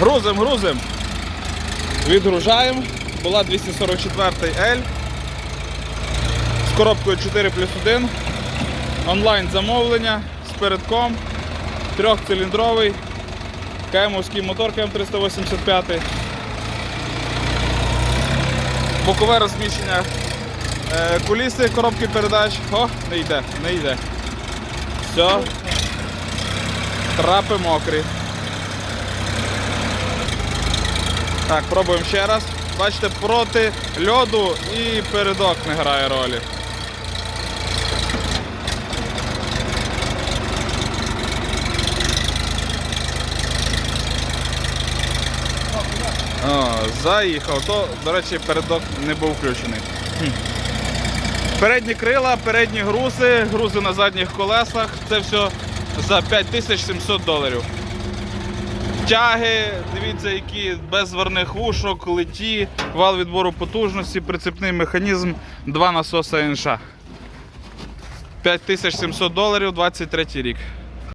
Грузим, грузим. Відгружаємо. Була 244 L з коробкою 4 плюс 1. Онлайн замовлення з передком. Трьохциліндровий. КМовський мотор КМ385. Бокове розміщення е, куліси, коробки передач. О, не йде, не йде. Все. Трапи мокрі. Так, пробуємо ще раз. Бачите, проти льоду і передок не грає ролі. О, заїхав. То, до речі, передок не був включений. Передні крила, передні грузи, грузи на задніх колесах. Це все за 5700 доларів. Тяги, дивіться, які без зварних вушок, леті, вал відбору потужності, прицепний механізм, два насоса інша. 5700 доларів, 23 рік.